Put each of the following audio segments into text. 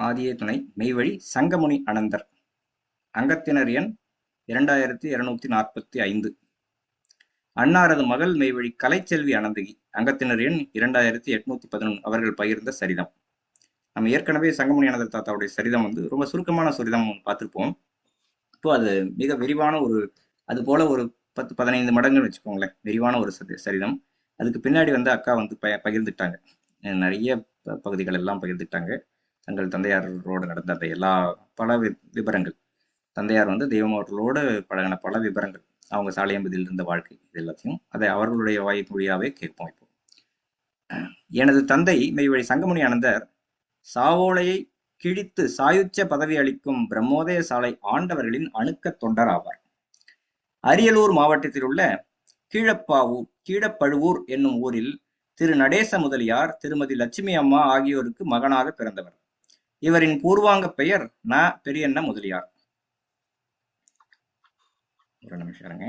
ஆதிய துணை மெய்வழி சங்கமுனி அனந்தர். அங்கத்தினர் எண் இரண்டாயிரத்தி இருநூத்தி நாற்பத்தி ஐந்து. அன்னாரது மகள் மெய்வழி கலைச்செல்வி அனந்தகி. அங்கத்தினர் எண் இரண்டாயிரத்தி எட்நூத்தி பதினொன்று. அவர்கள் பகிர்ந்த சரிதம். நம்ம ஏற்கனவே சங்கமுனி அனந்தர் தாத்தாவுடைய சரிதம் வந்து ரொம்ப சுருக்கமான சரிதம் பார்த்துருப்போம். இப்போ அது மிக விரிவான ஒரு அது போல ஒரு பத்து பதினைந்து மடங்குன்னு வச்சுக்கோங்களேன். விரிவான ஒரு சரிதம். அதுக்கு பின்னாடி வந்து அக்கா வந்து ப பகிர்ந்துட்டாங்க. நிறைய ப- பகுதிகள் எல்லாம் பகிர்ந்துட்டாங்க. தங்கள் தந்தையாரோடு நடந்த அந்த எல்லா பல வி- விவரங்கள் தந்தையார் வந்து தெய்வம் பழகின பல விவரங்கள் அவங்க சாலையம்பதியில் இருந்த வாழ்க்கை இது எல்லாத்தையும் அதை அவர்களுடைய வாய் மொழியாவே கேட்போம் இப்போ. எனது தந்தை மெய்வழி சங்கமணி ஆனந்தர் சாவோலையை கிழித்து சாயுச்ச பதவி அளிக்கும் பிரம்மோதய சாலை ஆண்டவர்களின் அணுக்க தொண்டர் ஆவார். அரியலூர் மாவட்டத்தில் உள்ள கீழப்பாவூர் கீழப்பழுவூர் என்னும் ஊரில் திரு நடேச முதலியார் திருமதி லட்சுமி அம்மா ஆகியோருக்கு மகனாக பிறந்தவர். இவரின் பூர்வாங்க பெயர் ந பெரியண்ண முதலியார். ஒரு நிமிஷம் இருங்க.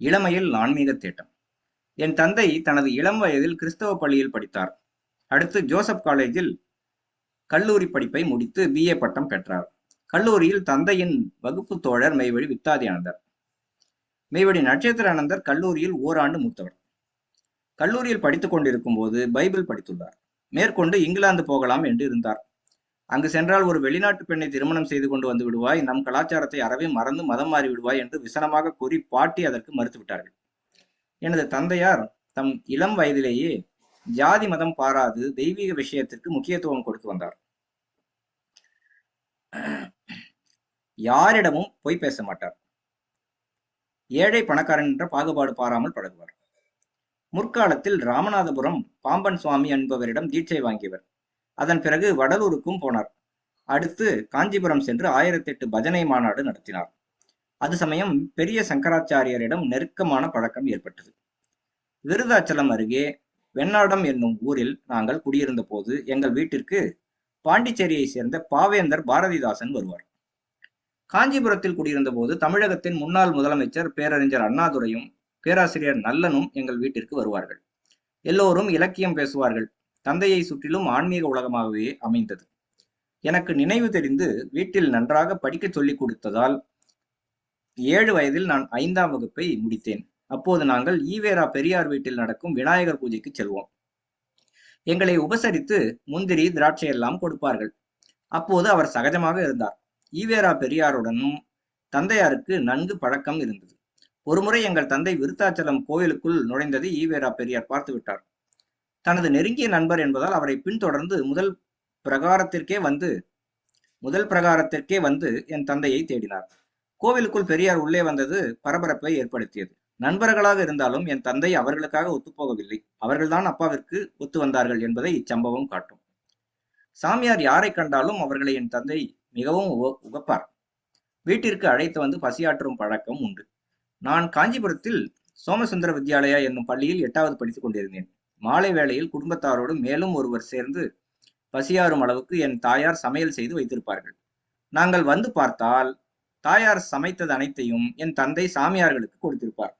இளமையில் ஆன்மீக தேட்டம். என் தந்தை தனது இளம் வயதில் கிறிஸ்தவ பள்ளியில் படித்தார். அடுத்து ஜோசப் காலேஜில் கல்லூரி படிப்பை முடித்து பிஏ பட்டம் பெற்றார். கல்லூரியில் தந்தையின் வகுப்பு தோழர் மெய்வழி வித்தாதி ஆனந்தர். மெய்வழி நட்சத்திர ஆனந்தர் கல்லூரியில் ஓராண்டு மூத்தவர். கல்லூரியில் படித்துக் கொண்டிருக்கும் போது பைபிள் படித்துள்ளார். மேற்கொண்டு இங்கிலாந்து போகலாம் என்று இருந்தார். அங்கு சென்றால் ஒரு வெளிநாட்டு பெண்ணை திருமணம் செய்து கொண்டு வந்து விடுவாய் நம் கலாச்சாரத்தை அறவே மறந்து மதம் மாறி விடுவாய் என்று விசனமாக கூறி பாட்டி அதற்கு மறுத்துவிட்டார்கள் எனது தந்தையார் தம் இளம் வயதிலேயே ஜாதி மதம் பாராது தெய்வீக விஷயத்திற்கு முக்கியத்துவம் கொடுத்து வந்தார். யாரிடமும் பொய் பேச மாட்டார். ஏழை பணக்காரன் என்ற பாகுபாடு பாராமல் பழகுவார். முற்காலத்தில் ராமநாதபுரம் பாம்பன் சுவாமி என்பவரிடம் தீட்சை வாங்கியவர். அதன் பிறகு வடலூருக்கும் போனார். அடுத்து காஞ்சிபுரம் சென்று ஆயிரத்தி எட்டு பஜனை மாநாடு நடத்தினார். அது சமயம் பெரிய சங்கராச்சாரியரிடம் நெருக்கமான பழக்கம் ஏற்பட்டது. விருதாச்சலம் அருகே வெண்ணாடம் என்னும் ஊரில் நாங்கள் குடியிருந்த போது எங்கள் வீட்டிற்கு பாண்டிச்சேரியை சேர்ந்த பாவேந்தர் பாரதிதாசன் வருவார். காஞ்சிபுரத்தில் குடியிருந்த போது தமிழகத்தின் முன்னாள் முதலமைச்சர் பேரறிஞர் அண்ணாதுரையும் பேராசிரியர் நல்லனும் எங்கள் வீட்டிற்கு வருவார்கள். எல்லோரும் இலக்கியம் பேசுவார்கள். தந்தையை சுற்றிலும் ஆன்மீக உலகமாகவே அமைந்தது. எனக்கு நினைவு தெரிந்து வீட்டில் நன்றாக படிக்க சொல்லிக் கொடுத்ததால் ஏழு வயதில் நான் ஐந்தாம் வகுப்பை முடித்தேன். அப்போது நாங்கள் ஈவேரா பெரியார் வீட்டில் நடக்கும் விநாயகர் பூஜைக்கு செல்வோம். எங்களை உபசரித்து முந்திரி திராட்சை எல்லாம் கொடுப்பார்கள். அப்போது அவர் சகஜமாக இருந்தார். ஈவேரா பெரியாருடனும் தந்தையாருக்கு நன்கு பழக்கம் இருந்தது. ஒருமுறை எங்கள் தந்தை விருத்தாச்சலம் கோயிலுக்குள் நுழைந்ததை ஈவேரா பெரியார் பார்த்து விட்டார். தனது நெருங்கிய நண்பர் என்பதால் அவரை பின்தொடர்ந்து முதல் பிரகாரத்திற்கே வந்து முதல் பிரகாரத்திற்கே வந்து என் தந்தையை தேடினார். கோவிலுக்குள் பெரியார் உள்ளே வந்தது பரபரப்பை ஏற்படுத்தியது. நண்பர்களாக இருந்தாலும் என் தந்தை அவர்களுக்காக ஒத்துப்போகவில்லை. அவர்கள்தான் அப்பாவிற்கு ஒத்து வந்தார்கள் என்பதை இச்சம்பவம் காட்டும். சாமியார் யாரை கண்டாலும் அவர்களை என் தந்தை மிகவும் உகப்பார் வீட்டிற்கு அழைத்து வந்து பசியாற்றும் பழக்கம் உண்டு. நான் காஞ்சிபுரத்தில் சோமசுந்தர வித்யாலயா என்னும் பள்ளியில் எட்டாவது படித்துக் கொண்டிருந்தேன். மாலை வேளையில் குடும்பத்தாரோடு மேலும் ஒருவர் சேர்ந்து பசியாறும் அளவுக்கு என் தாயார் சமையல் செய்து வைத்திருப்பார்கள். நாங்கள் வந்து பார்த்தால் தாயார் சமைத்தது அனைத்தையும் என் தந்தை சாமியார்களுக்கு கொடுத்திருப்பார்.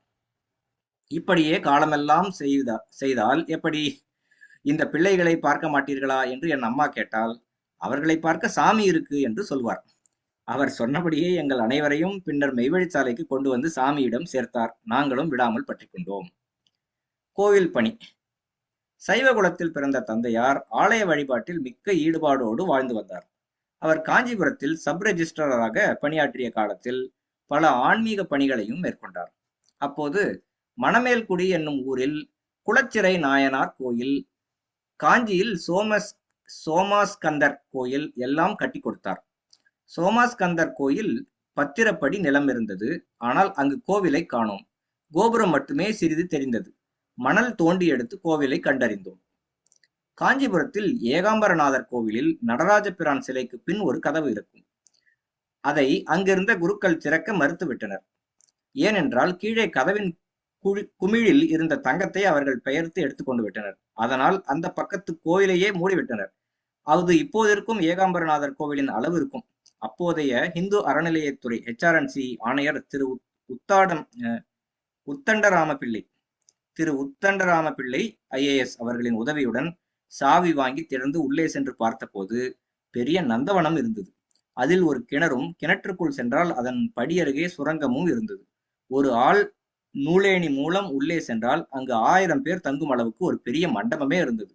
இப்படியே காலமெல்லாம் செய்தா செய்தால் எப்படி? இந்த பிள்ளைகளை பார்க்க மாட்டீர்களா? என்று என் அம்மா கேட்டால் அவர்களை பார்க்க சாமி இருக்கு என்று சொல்வார். அவர் சொன்னபடியே எங்கள் அனைவரையும் பின்னர் மெய்வழிச்சாலைக்கு கொண்டு வந்து சாமியிடம் சேர்த்தார். நாங்களும் விடாமல் பற்றி கொண்டோம் கோவில் பணி. சைவ குலத்தில் பிறந்த தந்தையார் ஆலய வழிபாட்டில் மிக்க ஈடுபாடோடு வாழ்ந்து வந்தார். அவர் காஞ்சிபுரத்தில் சப் ரெஜிஸ்டராக பணியாற்றிய காலத்தில் பல ஆன்மீக பணிகளையும் மேற்கொண்டார். அப்போது மணமேல்குடி என்னும் ஊரில் குளச்சிறை நாயனார் கோயில் காஞ்சியில் சோமஸ் சோமாஸ்கந்தர் கோயில் எல்லாம் கட்டி கொடுத்தார். சோமாஸ்கந்தர் கோயில் பத்திரப்படி நிலம் இருந்தது. ஆனால் அங்கு கோவிலை காணோம். கோபுரம் மட்டுமே சிறிது தெரிந்தது. மணல் தோண்டி எடுத்து கோவிலை கண்டறிந்தோம். காஞ்சிபுரத்தில் ஏகாம்பரநாதர் கோவிலில் நடராஜ பிரான் சிலைக்கு பின் ஒரு கதவு இருக்கும். அதை அங்கிருந்த குருக்கள் திறக்க மறுத்துவிட்டனர். ஏனென்றால் கீழே கதவின் குழி குமிழில் இருந்த தங்கத்தை அவர்கள் பெயர்த்து எடுத்துக்கொண்டு விட்டனர். அதனால் அந்த பக்கத்து கோயிலையே மூடிவிட்டனர். அது இப்போதிருக்கும் ஏகாம்பரநாதர் கோவிலின் அளவு இருக்கும். அப்போதைய இந்து அறநிலையத்துறை ஹெச்ஆர்என்சி ஆணையர் திரு உத்தாடம் அஹ், உத்தண்டராம பிள்ளை திரு உத்தண்டராம பிள்ளை ஐஏஎஸ் அவர்களின் உதவியுடன் சாவி வாங்கி திறந்து உள்ளே சென்று பார்த்தபோது பெரிய நந்தவனம் இருந்தது. அதில் ஒரு கிணறும் கிணற்றுக்குள் சென்றால் அதன் படியருகே சுரங்கமும் இருந்தது. ஒரு ஆள் நூலேணி மூலம் உள்ளே சென்றால் அங்கு ஆயிரம் பேர் தங்கும் அளவுக்கு ஒரு பெரிய மண்டபமே இருந்தது.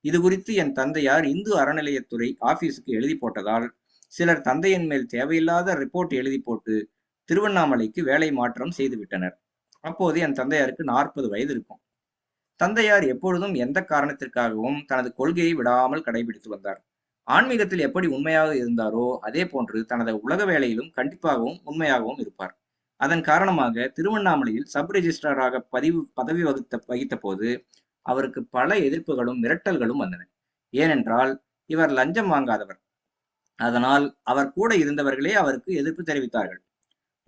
இது குறித்து என் தந்தையார் இந்து அறநிலையத்துறை ஆபீஸுக்கு எழுதி போட்டதால் சிலர் தந்தையின் மேல் தேவையில்லாத ரிப்போர்ட் எழுதி போட்டு திருவண்ணாமலைக்கு வேலை மாற்றம் செய்து விட்டனர். அப்போது என் தந்தையாருக்கு நாற்பது வயது இருக்கும். தந்தையார் எப்பொழுதும் எந்த காரணத்திற்காகவும் தனது கொள்கையை விடாமல் கடைபிடித்து வந்தார். ஆன்மீகத்தில் எப்படி உண்மையாக இருந்தாரோ அதே போன்று தனது உலக வேலையிலும் கண்டிப்பாகவும் உண்மையாகவும் இருப்பார். அதன் காரணமாக திருவண்ணாமலையில் சப் ரெஜிஸ்ட்ராராக பதிவு பதவி வகித்த வகித்த போது அவருக்கு பல எதிர்ப்புகளும் மிரட்டல்களும் வந்தன. ஏனென்றால் இவர் லஞ்சம் வாங்காதவர். அதனால் அவர் கூட இருந்தவர்களே அவருக்கு எதிர்ப்பு தெரிவித்தார்கள்.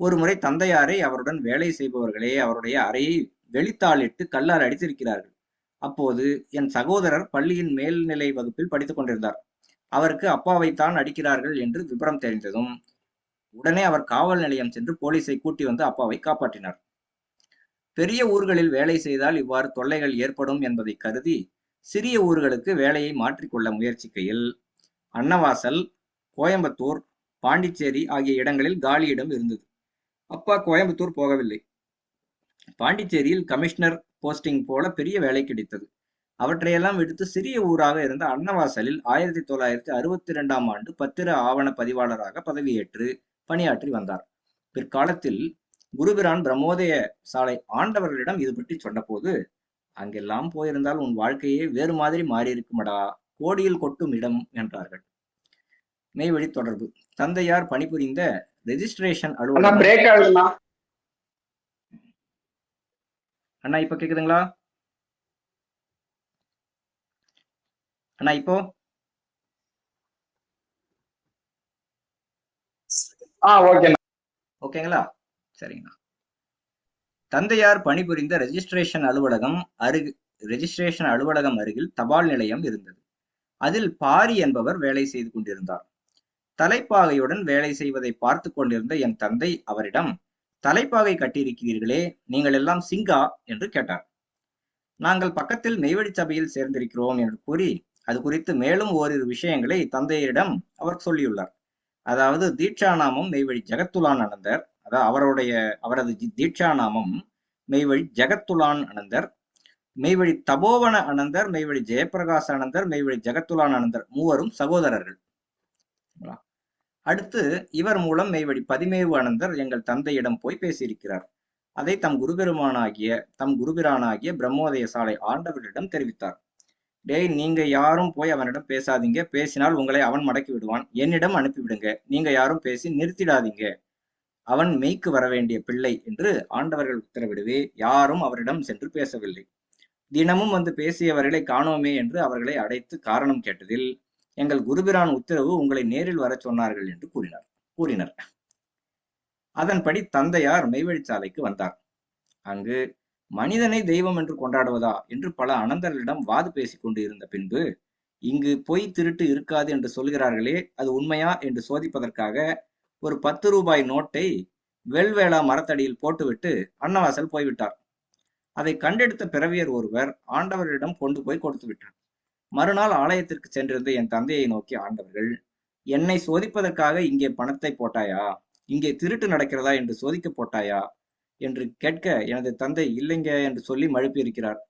ஒருமுறை தந்தையாரை அவருடன் வேலை செய்பவர்களே அவருடைய அறையை வெளித்தாளிட்டு கல்லால் அடித்திருக்கிறார்கள். அப்போது என் சகோதரர் பள்ளியின் மேல்நிலை வகுப்பில் படித்துக் கொண்டிருந்தார். அவருக்கு அப்பாவைத்தான் அடிக்கிறார்கள் என்று விபரம் தெரிந்ததும் உடனே அவர் காவல் நிலையம் சென்று போலீஸை கூட்டி வந்து அப்பாவை காப்பாற்றினார். பெரிய ஊர்களில் வேலை செய்தால் இவ்வாறு தொல்லைகள் ஏற்படும் என்பதை கருதி சிறிய ஊர்களுக்கு வேலையை மாற்றிக்கொள்ள முயற்சிக்கையில் அன்னவாசல் கோயம்புத்தூர் பாண்டிச்சேரி ஆகிய இடங்களில் காலியிடம் இருந்தது. அப்பா கோயம்புத்தூர் போகவில்லை. பாண்டிச்சேரியில் கமிஷனர் போஸ்டிங் போல பெரிய வேலை கிடைத்தது. அவற்றையெல்லாம் விடுத்து சிறிய ஊராக இருந்த அன்னவாசலில் ஆயிரத்தி தொள்ளாயிரத்தி அறுபத்தி இரண்டாம் ஆண்டு பத்திர ஆவண பதிவாளராக பதவியேற்று பணியாற்றி வந்தார். பிற்காலத்தில் குருபிரான் பிரம்மோதய சாலை ஆண்டவர்களிடம் இது பற்றி சொன்னபோது அங்கெல்லாம் போயிருந்தால் உன் வாழ்க்கையே வேறு மாதிரி மாறியிருக்குமடா கோடியில் கொட்டும் இடம் என்றார்கள். மெய்வழி தொடர்பு. தந்தையார் பணிபுரிந்த ரெஜிஸ்ட்ரேஷன் அலுவலகம் அண்ணா இப்ப கேக்குதுங்களா? அண்ணா இப்போ? ஓகேங்களா? சரிங்கண்ணா. தந்தையார் பணிபுரிந்த ரெஜிஸ்ட்ரேஷன் அலுவலகம் அருகு ரெஜிஸ்ட்ரேஷன் அலுவலகம் அருகில் தபால் நிலையம் இருந்தது. அதில் பாரி என்பவர் வேலை செய்து கொண்டிருந்தார். தலைப்பாகையுடன் வேலை செய்வதை பார்த்து கொண்டிருந்த என் தந்தை அவரிடம் தலைப்பாகை கட்டியிருக்கிறீர்களே நீங்கள் எல்லாம் சிங்கா என்று கேட்டார். நாங்கள் பக்கத்தில் மெய்வழி சபையில் சேர்ந்திருக்கிறோம் என்று கூறி அது குறித்து மேலும் ஓரிரு விஷயங்களை தந்தையரிடம் அவர் சொல்லியுள்ளார். அதாவது தீட்சாநாமம் மெய்வழி ஜெகத்துலான் அனந்தர் அதாவது அவருடைய அவரது தீட்சாநாமம் மெய்வழி ஜெகத்துலான் அனந்தர் மெய்வழி தபோவன அனந்தர் மெய்வழி ஜெயபிரகாஷ் அனந்தர் மெய்வழி ஜெகத்துலான் அனந்தர் மூவரும் சகோதரர்கள். அடுத்து இவர் மூலம் மெய்வழி பதிமேவு அனந்தர் எங்கள் தந்தையிடம் போய் பேசியிருக்கிறார். அதை தம் குருபெருமானாகிய தம் குருபிரானாகிய பிரம்மோதய சாலை ஆண்டவரிடம் தெரிவித்தார். டேய் நீங்க யாரும் போய் அவனிடம் பேசாதீங்க. பேசினால் உங்களை அவன் மடக்கி விடுவான். என்னிடம் அனுப்பிவிடுங்க. நீங்க யாரும் பேசி நிறுத்திடாதீங்க. அவன் மெய்க்கு வர வேண்டிய பிள்ளை என்று ஆண்டவர்கள் உத்தரவிடவே. யாரும் அவரிடம் சென்று பேசவில்லை. தினமும் வந்து பேசியவர்களை காணோமே என்று அவர்களை அடைத்து காரணம் கேட்டதில் எங்கள் குருபிரான் உத்தரவு உங்களை நேரில் வரச் சொன்னார்கள் என்று கூறினார். கூறினர். அதன்படி தந்தையார் மெய்வழிச்சாலைக்கு வந்தார். அங்கு மனிதனை தெய்வம் என்று கொண்டாடுவதா என்று பல அனந்தர்களிடம் வாது பேசிக் கொண்டு இருந்த பின்பு இங்கு பொய் திருட்டு இருக்காது என்று சொல்கிறார்களே அது உண்மையா என்று சோதிப்பதற்காக ஒரு பத்து ரூபாய் நோட்டை வெல்வேளா மரத்தடியில் போட்டுவிட்டு அன்னவாசல் போய்விட்டார். அதை கண்டெடுத்த பிறவியர் ஒருவர் ஆண்டவரிடம் கொண்டு போய் கொடுத்து விட்டார் மறுநாள் ஆலயத்திற்கு சென்றிருந்த என் தந்தையை நோக்கி ஆண்டவர்கள் என்னை சோதிப்பதற்காக இங்கே பணத்தை போட்டாயா? இங்கே திருட்டு நடக்கிறதா என்று சோதிக்க போட்டாயா? என்று கேட்க எனது தந்தை இல்லைங்க என்று சொல்லி மழுப்பியிருக்கிறார்.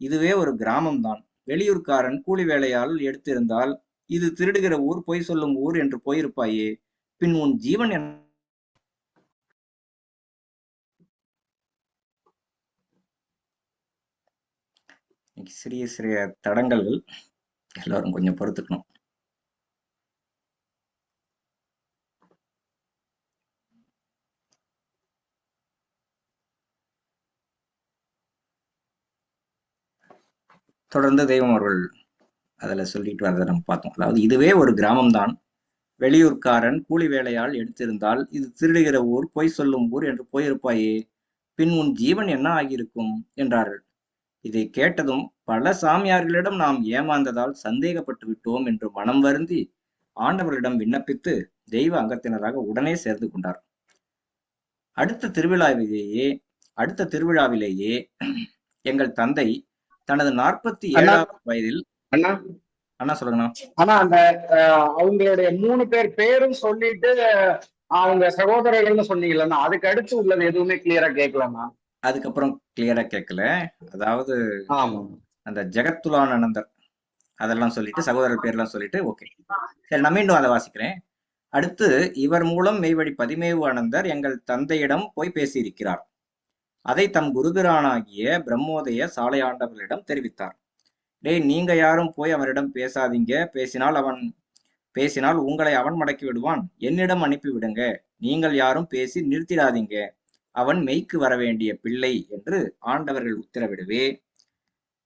இதுவே ஒரு கிராமம்தான். வெளியூர்காரன் கூலி வேலையால் எடுத்திருந்தால் இது திருடுகிற ஊர் பொய் சொல்லும் ஊர் என்று போயிருப்பாயே. பின் உன் ஜீவன் என்ன சிறிய சிறிய தடங்கல்கள் எல்லாரும் கொஞ்சம் பொறுத்துக்கணும். தொடர்ந்து தெய்வம் அவர்கள் அதில் சொல்லிட்டு வரதை நம்ம பார்த்தோம். அதாவது இதுவே ஒரு கிராமம்தான். வெளியூர்காரன் கூலி வேலையால் எடுத்திருந்தால் இது திருடுகிற ஊர் பொய் சொல்லும் ஊர் என்று போயிருப்பாயே. பின் உன் ஜீவன் என்ன ஆகியிருக்கும்? என்றார்கள். இதை கேட்டதும் பல சாமியார்களிடம் நாம் ஏமாந்ததால் சந்தேகப்பட்டு விட்டோம் என்று மனம் வருந்தி ஆண்டவரிடம் விண்ணப்பித்து தெய்வ அங்கத்தினராக உடனே சேர்ந்து கொண்டார். அடுத்த திருவிழாவிலேயே அடுத்த திருவிழாவிலேயே எங்கள் தந்தை தனது நாற்பத்தி. ஏழாவது வயதில் அண்ணா. அண்ணா சொல்லுங்கண்ணா. ஆனா அந்த அவங்களுடைய மூணு பேர் பேரும் சொல்லிட்டு அவங்க சகோதரர்கள்னு சொன்னீங்கல்லண்ணா அதுக்கு அடுத்து உள்ளது எதுவுமே கிளியரா கேட்கலண்ணா. அதுக்கப்புறம் கிளியரா கேட்கல அதாவது அந்த ஜெகத்துலானந்தர் அதெல்லாம் சொல்லிட்டு சகோதரர் பேர்லாம் சொல்லிட்டு ஓகே சரி நான் மீண்டும் அதை வாசிக்கிறேன். அடுத்து இவர் மூலம் மெய்வழி பதிமேவு அனந்தர் எங்கள் தந்தையிடம் போய் பேசியிருக்கிறார். அதை தம் குருபிரானாகிய பிரம்மோதய சாலையாண்டவர்களிடம் தெரிவித்தார். டேய் நீங்க யாரும் போய் அவரிடம் பேசாதீங்க. பேசினால் அவன் பேசினால் உங்களை அவன் மடக்கி விடுவான். என்னிடம் அனுப்பி விடுங்க நீங்கள் யாரும் பேசி நிறுத்திடாதீங்க. அவன் மெய்க்கு வர வேண்டிய பிள்ளை என்று ஆண்டவர்கள் உத்தரவிடவே.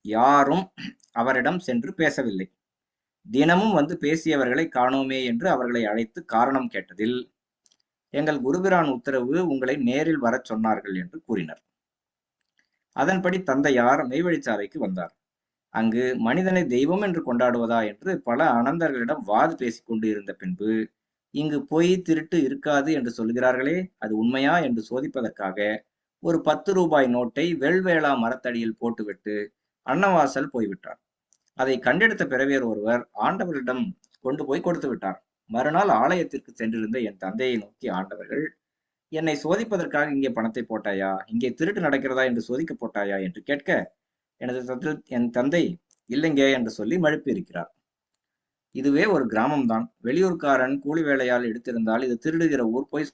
யாரும் அவரிடம் சென்று பேசவில்லை. தினமும் வந்து பேசியவர்களை காணோமே என்று அவர்களை அழைத்து காரணம் கேட்டதில் எங்கள் குருபிரான் உத்தரவு உங்களை நேரில் வரச் சொன்னார்கள் என்று கூறினர். அதன்படி தந்தையார் மெய்வழிச்சாலைக்கு வந்தார். அங்கு மனிதனை தெய்வம் என்று கொண்டாடுவதா? என்று பல அனந்தர்களிடம் வாது பேசிக் கொண்டு இருந்த பின்பு இங்கு பொய் திருட்டு இருக்காது என்று சொல்கிறார்களே அது உண்மையா என்று சோதிப்பதற்காக ஒரு பத்து ரூபாய் நோட்டை வெள்வேளா மரத்தடியில் போட்டுவிட்டு அன்னவாசல் போய்விட்டார். அதை கண்டெடுத்த பிறவியர் ஒருவர் ஆண்டவரிடம் கொண்டு போய் கொடுத்து விட்டார். மறுநாள் ஆலயத்திற்கு சென்றிருந்த என் தந்தையை நோக்கி ஆண்டவர்கள் என்னை சோதிப்பதற்காக இங்கே பணத்தை போட்டாயா? இங்கே திருட்டு நடக்கிறதா என்று சோதிக்க போட்டாயா? என்று கேட்க எனது தத்தில் என் தந்தை இல்லைங்க என்று சொல்லி மழுப்பி இருக்கிறார். இதுவே ஒரு கிராமம்தான். வெளியூர்காரன் கூலி வேலையால் எடுத்திருந்தால் இது திருடுகிற ஊர் போய்